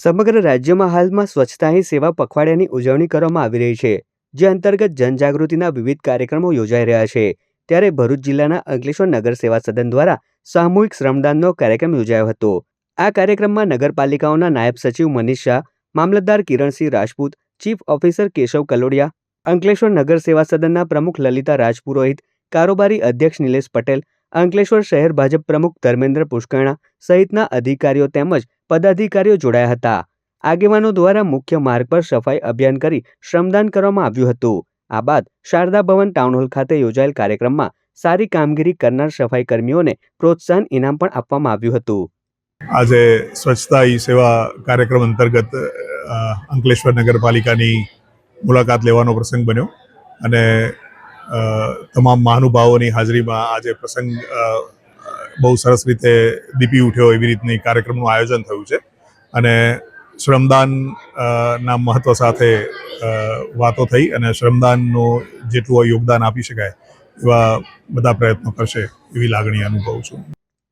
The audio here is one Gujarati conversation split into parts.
સમગ્ર રાજ્યમાં હાલમાં સ્વચ્છતા હી સેવા પખવાડિયાની ઉજવણી કરવામાં આવી રહી છે, જે અંતર્ગત જનજાગૃતિના વિવિધ કાર્યક્રમો યોજાઈ રહ્યા છે. ત્યારે ભરૂચ જિલ્લાના અંકલેશ્વર નગર સેવા સદન દ્વારા સામૂહિક શ્રમદાનનો કાર્યક્રમ યોજાયો હતો. આ કાર્યક્રમમાં નગરપાલિકાઓના નાયબ સચિવ મનીષ શાહ, મામલતદાર કિરણસિંહ રાજપૂત, ચીફ ઓફિસર કેશવ કલોડિયા, અંકલેશ્વર નગર સેવા સદનના પ્રમુખ લલિતા રાજપુરોહિત, કારોબારી અધ્યક્ષ નિલેશ પટેલ અંકલેશ્વર શહેર ભાજપ પ્રમુખ ધર્મેન્દ્ર પુષ્કરણા સહિતના અધિકારીઓ તેમજ પદાધિકારીઓ જોડાયા હતા. આગેવાનો દ્વારા મુખ્ય માર્ગ પર સફાઈ અભિયાન કરી શ્રમદાન કરવામાં આવ્યું હતું. આ બાદ શારદા ભવન ટાઉન હોલ ખાતે યોજાયેલ કાર્યક્રમમાં સારી કામગીરી કરનાર સફાઈ કર્મીઓને પ્રોત્સાહન ઇનામ પણ આપવામાં આવ્યું હતું. આજે સ્વચ્છતા ઈ સેવા કાર્યક્રમ અંતર્ગત અંકલેશ્વર નગરપાલિકાની મુલાકાત લેવાનો પ્રસંગ બન્યો. અને તમામ મહાનુભાવોની હાજરીમાં આજે પ્રસંગ બહુ સરસ રીતે દીપી ઉઠ્યો એવી રીતની કાર્યક્રમનું આયોજન થયું છે. અને શ્રમદાન ના મહત્વ સાથે વાતો થઈ અને શ્રમદાનનું જેટલું યોગદાન આપી શકાય એવા બધા પ્રયત્નો કરશે એવી લાગણી અનુભવું છું.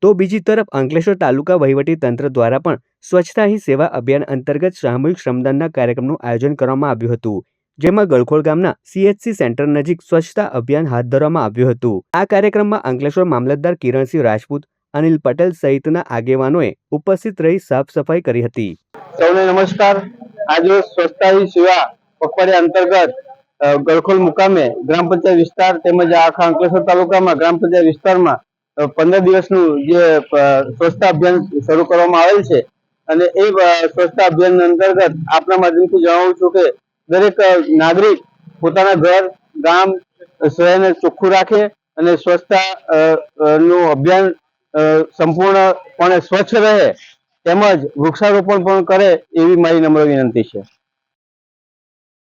તો બીજી તરફ અંકલેશ્વર તાલુકા વહીવટી તંત્ર દ્વારા પણ સ્વચ્છતા હી સેવા અભિયાન અંતર્ગત સામૂહિક શ્રમદાનના કાર્યક્રમનું આયોજન કરવામાં આવ્યું હતું. જેમાં ગળખોળ ગામના સીએચસી સેન્ટર નજીક સ્વચ્છતા અભિયાન હાથ ધરવામાં આવ્યું હતું. આ કાર્યક્રમમાં અંકલેશ્વર મામલતદાર કિરણસિંહ રાજપૂત, અનિલ પટેલ સહિતના આગેવાનોએ ઉપસ્થિત રહી સાફ સફાઈ કરી હતી. સૌને નમસ્કાર. આજે સ્વચ્છતા સેવા પખવાડિયા અંતર્ગત ગળખોલ મુકામે ગ્રામ પંચાયત વિસ્તાર તેમજ આખા અંકલેશ્વર તાલુકામાં ગ્રામ પંચાયત વિસ્તારમાં પંદર દિવસનું જે સ્વચ્છતા અભિયાન શરૂ કરવામાં આવેલ છે. અને એ સ્વચ્છતા અભિયાન અંતર્ગત આપના માધ્યમથી જણાવું છું કે દરેક નાગરિક પોતાના ઘર, ગામ, શહેરને ચોખ્ખું રાખે અને સ્વચ્છતા નું અભિયાન સંપૂર્ણપણે સ્વચ્છ રહે, તેમજ વૃક્ષારોપણ પણ કરે એવી મારી નમ્ર વિનંતી છે.